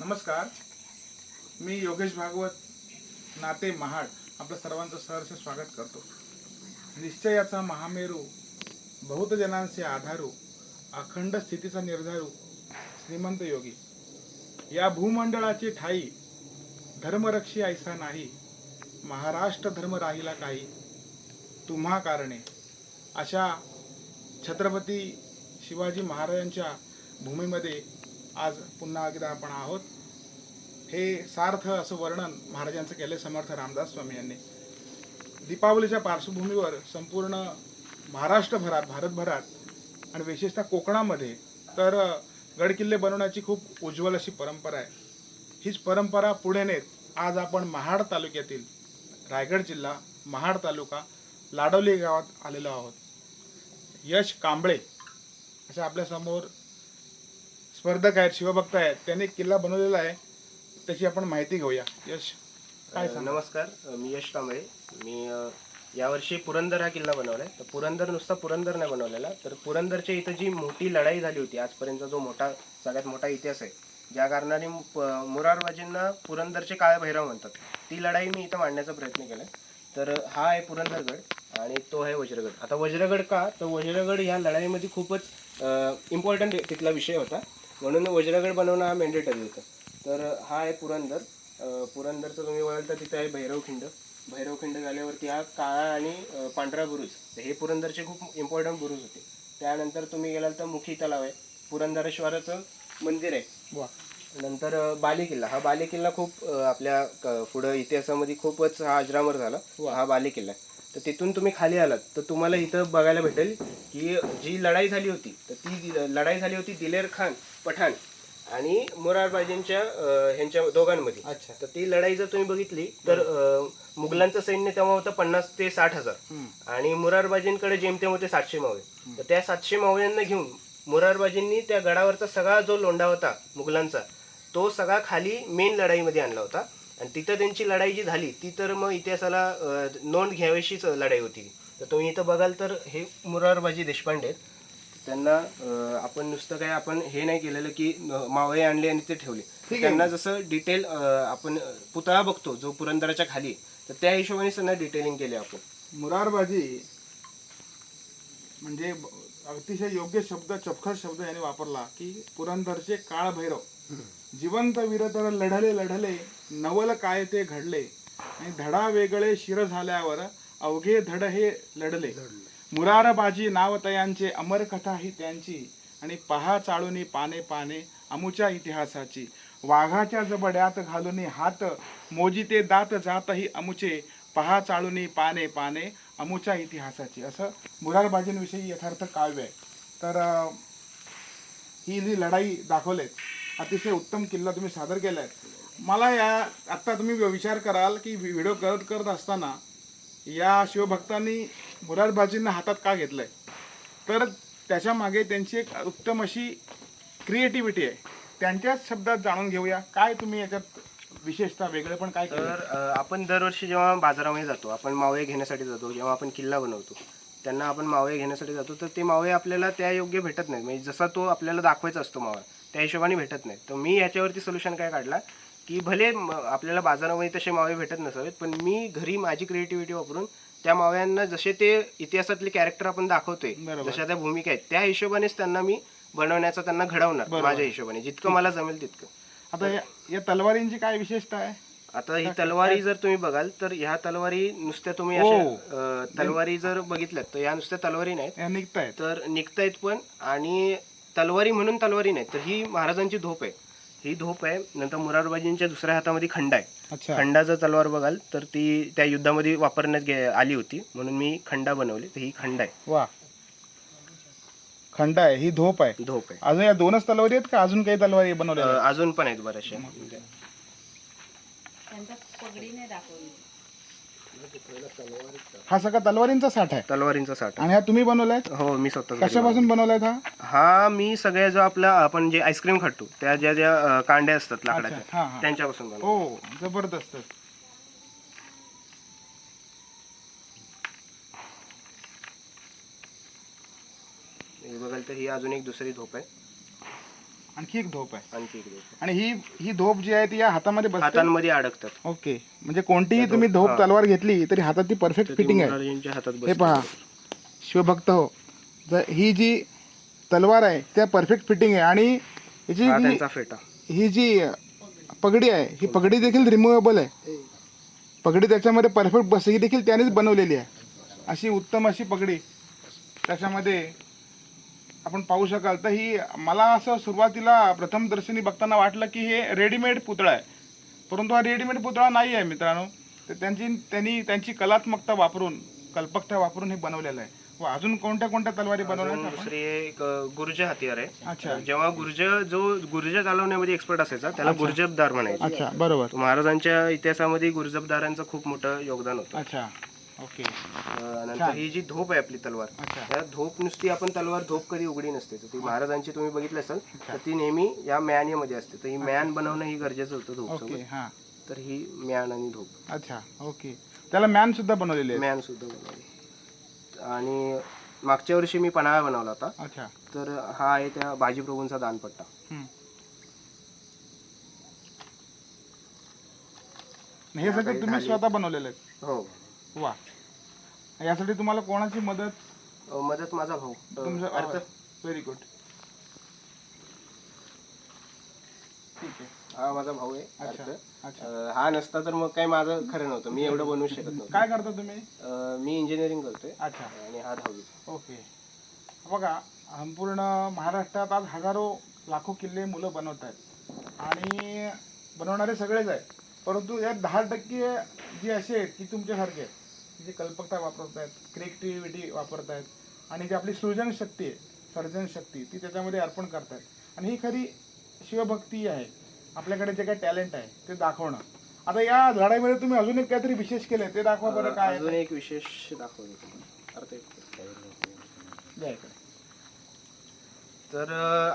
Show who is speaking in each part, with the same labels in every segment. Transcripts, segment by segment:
Speaker 1: नमस्कार. मी योगेश भागवत नाते महाड. आपलं सर्वांचं सहर्ष स्वागत करतो. निश्चयाचा महामेरू बहुतजनांचे आधारू अखंड स्थितीचा निर्धारू श्रीमंत योगी. या भूमंडळाची ठाई धर्मरक्षी ऐसा नाही महाराष्ट्र धर्म राहिला काही तुम्हा कारणे. अशा छत्रपती शिवाजी महाराजांच्या भूमीमध्ये आज पुन्हा एकदा आपण आहोत. हे सार्थ असं वर्णन महाराजांचं केलं समर्थ रामदास स्वामी यांनी. दीपावलीच्या पार्श्वभूमीवर संपूर्ण महाराष्ट्रभरात भारतभरात आणि विशेषतः कोकणामध्ये तर गडकिल्ले बनवण्याची खूप उज्ज्वल अशी परंपरा आहे. हीच परंपरा पुढे नेत आज आपण महाड तालुक्यातील रायगड जिल्हा महाड तालुका लाडवली गावात आलेलो आहोत. यश कांबळे अशा आपल्यासमोर स्पर्धक आहेत शिवभक्त आहेत त्यांनी एक किल्ला बनवलेला आहे. त्याची आपण माहिती घेऊया. यश काय सांगा
Speaker 2: नमस्कार मी यश कांबळे. मी अ, यावर्षी पुरंदर हा किल्ला बनवलाय. तर पुरंदर नुसता पुरंदर नाही बनवलेला. तर पुरंदरच्या इथं जी मोठी लढाई झाली होती आजपर्यंत जो मोठा सगळ्यात मोठा इतिहास आहे ज्या कारणाने प- मुरारबाजींना पुरंदरचे काळे भैरव म्हणतात. ती लढाई मी इथं मांडण्याचा प्रयत्न केलाय. तर हा आहे पुरंदरगड आणि तो आहे वज्रगड. आता वज्रगड का? तर वज्रगड ह्या लढाईमध्ये खूपच इम्पॉर्टंट तिथला विषय होता. म्हणून वज्रगड बनवणं हा मेंडेटरी होतं. तर हा आहे पुरंदर. पुरंदरचं तुम्ही वळाल तर तिथं आहे भैरवखिंड भैरवखिंड झाल्यावरती हा काळा आणि पांढरा बुरुज. तर हे पुरंदरचे खूप इम्पॉर्टंट बुरुज होते. त्यानंतर तुम्ही गेलाल तर मुखी तलाव आहे. पुरंदरेश्वराचं मंदिर आहे.
Speaker 1: वा.
Speaker 2: नंतर बाली किल्ला हा बाली किल्ला खूप आपल्या पुढं इतिहासामध्ये खूपच हा अजरामर झाला. हा बाली किल्ला आहे. तर तिथून तुम्ही खाली आलात. तर तुम्हाला इथं बघायला भेटेल की जी लढाई झाली होती तर ती लढाई झाली होती दिलेर खान. पठाण आणि मुरारबाजींच्या ह्यांच्या दोघांमध्ये.
Speaker 1: अच्छा.
Speaker 2: तर ती लढाई जर तुम्ही बघितली तर मुघलांचं सैन्य तेव्हा होतं पन्नास ते साठ हजार. आणि मुरारबाजींकडे जेमतेम होते सातशे मावळे. तर त्या सातशे मावळ्यांना घेऊन मुरारबाजींनी त्या गडावरचा सगळा जो लोंढा होता मुघलांचा तो सगळा खाली मेन लढाईमध्ये आणला होता. आणि तिथं त्यांची लढाई जी झाली ती तर मग इतिहासाला नोंद घ्यावीशीच लढाई होती. तर तुम्ही इथं बघाल तर हे मुरारबाजी देशपांडे त्यांना आपण नुसतं काय आपण हे नाही केलेलं की मावळे आणले आणि ते ठेवले. त्यांना जसं डिटेल आपण पुतळा बघतो जो पुरंदराच्या खाली तर त्या हिशोबाने त्यांना डिटेलिंग केले आपण.
Speaker 1: मुरारबाजी म्हणजे अतिशय योग्य शब्द चपखल शब्द याने वापरला की पुरंदरचे काळ भैरव जिवंत वीर तर लढले लढले नवल काय ते घडले आणि धडा वेगळे शिर झाल्यावर अवघे धड हे लढले. मुरारबाजी नावत यांचे अमर कथा ही त्यांची. आणि पहा चाळूनी पाने पाने अमुच्या इतिहासाची. वाघाच्या जबड्यात घालून हात मोजिते दात जातही अमुचे. पहा चाळूनी पाने पाने अमुच्या इतिहासाची. असं मुरारबाजींविषयी यथार्थ काव्य आहे. तर ही जी लढाई दाखवलेत अतिशय उत्तम किल्ला तुम्ही सादर केलाय. मला या आत्ता तुम्ही विचार कराल की व्हिडिओ करत करत असताना या शिवभक्तांनी मुरारबाजींना हातात का घेतलंय? तर त्याच्यामागे त्यांची एक उत्तम अशी क्रिएटिव्हिटी आहे. त्यांच्याच शब्दात जाणून घेऊया. काय तुम्ही याच्यात विशेषतः वेगळं पण काय
Speaker 2: तर आपण दरवर्षी जेव्हा बाजारामध्ये जातो आपण मावळे घेण्यासाठी जातो जेव्हा आपण किल्ला बनवतो त्यांना आपण मावळे घेण्यासाठी जातो तर ते मावळे आपल्याला त्या योग्य भेटत नाहीत. म्हणजे जसा तो आपल्याला दाखवायचा असतो मावळा त्या हिशोबाने भेटत नाही तर मी याच्यावरती सोल्युशन काय काढला की भले आपल्याला बाजारामध्ये तसे मावळे भेटत नसावेत पण मी घरी माझी क्रिएटिव्हिटी वापरून त्या मावळ्यांना जसे ते इतिहासातले कॅरेक्टर आपण दाखवतोय
Speaker 1: बरोबर.
Speaker 2: जशा त्या भूमिका आहेत त्या हिशोबानेच त्यांना मी बनवण्याचा त्यांना घडवणार
Speaker 1: बरोबर.
Speaker 2: माझ्या हिशोबाने. जितकं मला जमेल तितकं.
Speaker 1: आता या- या तलवारींची काय विशेषता आहे?
Speaker 2: आता ही तलवारी जर तुम्ही बघाल तर ह्या तलवारी नुसत्या तुम्ही
Speaker 1: ओ.
Speaker 2: अशा अ, तलवारी जर बघितल्यात तर या नुसत्या तलवारी नाहीत.
Speaker 1: या निघतायत.
Speaker 2: तर निघतायत पण आणि तलवारी म्हणून तलवारी नाही तर ही महाराजांची धोप आहे. ही धोप आहे. नंतर मुरारबाजींच्या दुसऱ्या हातामध्ये खंड आहे.
Speaker 1: अच्छा.
Speaker 2: खंडा जर तलवार बघाल तर ती त्या युद्धामध्ये वापरण्यात आली होती. म्हणून मी खंडा बनवली. तर ही खंड आहे.
Speaker 1: वा. खंड आहे. ही धोप आहे.
Speaker 2: धोप आहे.
Speaker 1: अजून या दोनच तलवारी आहेत का? अजून काही तलवारी बनवल्या
Speaker 2: अजून पण आहेत बऱ्याचशा.
Speaker 3: त्यांच्या पगडीने दाखवली.
Speaker 1: हा सगळा तलवारींचा साठ आहे.
Speaker 2: तलवारींचा साठा
Speaker 1: आणि हा तुम्ही बनवलायत
Speaker 2: हो मी स्वतः
Speaker 1: कशापासून बनवलायत हा?
Speaker 2: हा मी सगळ्या जो आपला आपण जे आईस्क्रीम खातो त्या ज्या ज्या अ, कांड्या असतात लाकडाच्या
Speaker 1: अच्छा, हा हा.
Speaker 2: त्यांच्यापासून बनवतो.
Speaker 1: हो जबरदस्त.
Speaker 2: हे बघाल तर ही अजून एक दुसरी धोप आहे.
Speaker 1: आणखी एक धोप आहे.
Speaker 2: आणखी एक धोप
Speaker 1: आणि ही ही धोप जी आहे ती या हातामध्ये बसते?
Speaker 2: हातांमध्ये अडकतात.
Speaker 1: ओके. म्हणजे कोणतीही तुम्ही धोप तलवार घेतली तरी हातात ती परफेक्ट फिटिंग आहे.
Speaker 2: हातात
Speaker 1: हे
Speaker 2: बसते.
Speaker 1: पहा. शिवभक्त हो. जर ही जी तलवार आहे त्या परफेक्ट फिटिंग आहे. आणि
Speaker 2: हा
Speaker 1: जी-
Speaker 2: त्यांचा फेटा.
Speaker 1: ही जी पगडी आहे ही पगडी देखील रिमुवेबल आहे. पगडी त्याच्यामध्ये परफेक्ट बस ही देखील त्यानेच बनवलेली आहे. अशी उत्तम अशी पगडी त्याच्यामध्ये आपण पाहू शकाल. तर ही मला असं सुरुवातीला प्रथम दर्शनी बघताना वाटलं की हे रेडीमेड पुतळा आहे. परंतु हा रेडीमेड पुतळा नाही आहे मित्रांनो. तर त्यांची त्यांनी त्यांची कलात्मकता वापरून कल्पकता वापरून हे बनवलेलं आहे. व अजून कोणत्या कोणत्या तलवारी बनवल्या
Speaker 2: दुसरी एक गुर्ज हत्यार आहे.
Speaker 1: अच्छा.
Speaker 2: जेव्हा गुर्ज जो गुर्ज चालवण्यामध्ये एक्सपर्ट असायचा त्याला गुर्जबदार म्हणायचे.
Speaker 1: अच्छा बरोबर.
Speaker 2: महाराजांच्या इतिहासामध्ये गुर्जबदारांचं खूप मोठं योगदान होतं.
Speaker 1: अच्छा. ओके.
Speaker 2: नंतर ही जी धोप आहे आपली तलवार. त्या धोप नुसती आपण तलवार धोप कधी उघडी नसते. तर ती महाराजांची तुम्ही बघितली असाल तर ती नेहमी या म्यानेमध्ये असते. तर ही म्यान बनवणं ही गरजेचं होतं धोप
Speaker 1: हां.
Speaker 2: तर ही म्यान आणि धोप.
Speaker 1: अच्छा ओके. त्याला मॅन सुद्धा बनवलेले आहे.
Speaker 2: म्यान सुद्धा बनवली. आणि मागच्या वर्षी मी पन्हाळा बनवला होता.
Speaker 1: अच्छा.
Speaker 2: तर हा आहे त्या बाजीप्रभूंचा दानपट्टा.
Speaker 1: हे सगळं तुम्ही स्वतः बनवलेलं आहे.
Speaker 2: हो.
Speaker 1: वा. यासाठी तुम्हाला कोणाची मदत?
Speaker 2: अ, मदत माझा भाऊ. अ,
Speaker 1: तुमचं
Speaker 2: अर्थ
Speaker 1: व्हेरी गुड ठीक आहे.
Speaker 2: हा माझा भाऊ आहे
Speaker 1: अच्छा
Speaker 2: अर्थ
Speaker 1: अच्छा.
Speaker 2: अ, हा नसता तर मग काही माझं खरं नव्हतं. मी एवढं बनवू शकत नव्हतं.
Speaker 1: काय करता तुम्ही?
Speaker 2: अ, मी इंजिनिअरिंग करतोय
Speaker 1: अच्छा.
Speaker 2: आणि हा दहावी
Speaker 1: ओके. बघा संपूर्ण महाराष्ट्रात आज हजारो लाखो किल्ले मुलं बनवत आहेत. आणि बनवणारे सगळेच आहेत. परंतु यात दहा टक्के जे असे आहेत की तुमच्यासारखे आहेत. जे कल्पकता वापरत आहेत क्रिएटिव्हिटी वापरत आहेत आणि जी आपली सृजनशक्ती आहे सर्जनशक्ती ती त्याच्यामध्ये अर्पण करतायत. आणि ही खरी शिवभक्ती आहे. आपल्याकडे जे काही टॅलेंट आहे ते दाखवणं. आता या लढाईमध्ये तुम्ही अजून एक काहीतरी विशेष केले ते दाखवा बरं काय
Speaker 2: अजून एक विशेष दाखवतो तुम्हाला. अर्थ एक.
Speaker 1: द्या इकडे.
Speaker 2: तर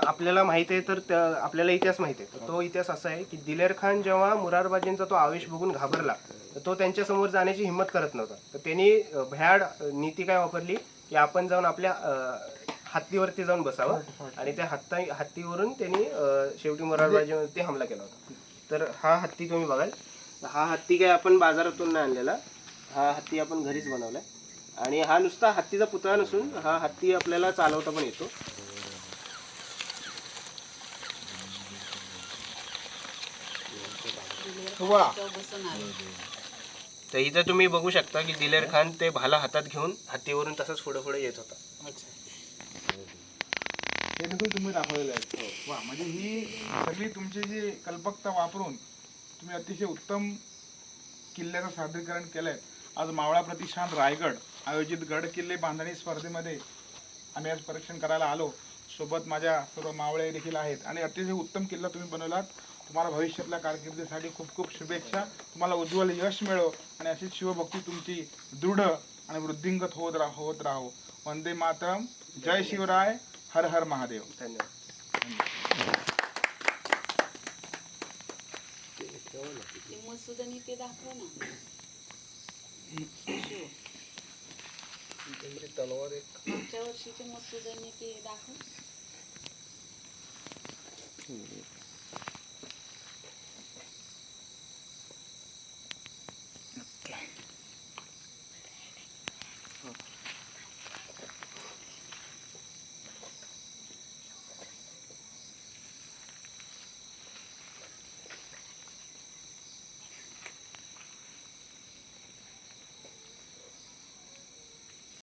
Speaker 2: आपल्याला माहीत आहे तर त्या- आपल्याला इतिहास माहीत आहे. तर तो इतिहास असा आहे की दिलेर खान जेव्हा मुरारबाजींचा तो आवेश बघून घाबरला तर तो त्यांच्यासमोर जाण्याची हिंमत करत नव्हता. तर त्यांनी अ, भ्याड अ, नीती काय वापरली? की आपण जाऊन आपल्या अ, हत्तीवरती जाऊन बसावं आणि त्या हत्ता हत्तीवरून त्यांनी अ, शेवटी मुरारबाजीवरती हमला केला होता. तर हा हत्ती तुम्ही बघाल. हा हत्ती काय आपण बाजारातून नाही आणलेला. हा हत्ती आपण घरीच बनवलाय. आणि हा नुसता हत्तीचा पुतळा नसून हा हत्ती आपल्याला चालवता पण येतो. तर इथं तुम्ही बघू शकता की दिलेर खान ते भाला हातात घेऊन हत्तीवरून तसंच पुढे पुढे येत होता.
Speaker 1: अच्छा. हे देखील तुम्ही दाखवलेलं आहे. वा म्हणजे ही सगळी तुमची जी कल्पकता वापरून तुम्ही अतिशय उत्तम किल्ल्याचं सादरीकरण केलंय. आज मावळा प्रतिष्ठान रायगड आयोजित गड किल्ले बांधणी स्पर्धेमध्ये आम्ही आज परीक्षण करायला आलो. सोबत माझ्या सर्व मावळे देखील आहेत. आणि अतिशय उत्तम किल्ला तुम्ही बनवलात. तुम्हाला भविष्यातल्या कारकिर्दीसाठी खूप खूप शुभेच्छा. तुम्हाला उज्ज्वल यश मिळो आणि अशीच शिवभक्ती तुमची दृढ आणि वृद्धिंगत होत राह होत राहो. वंदे मातरम. जय शिवराय. हर हर महादेव.
Speaker 2: धन्यवाद.
Speaker 3: ते मसुदनी ते दाखव ना शिव. मागच्या वर्षीचे मसुदनी ते दाखव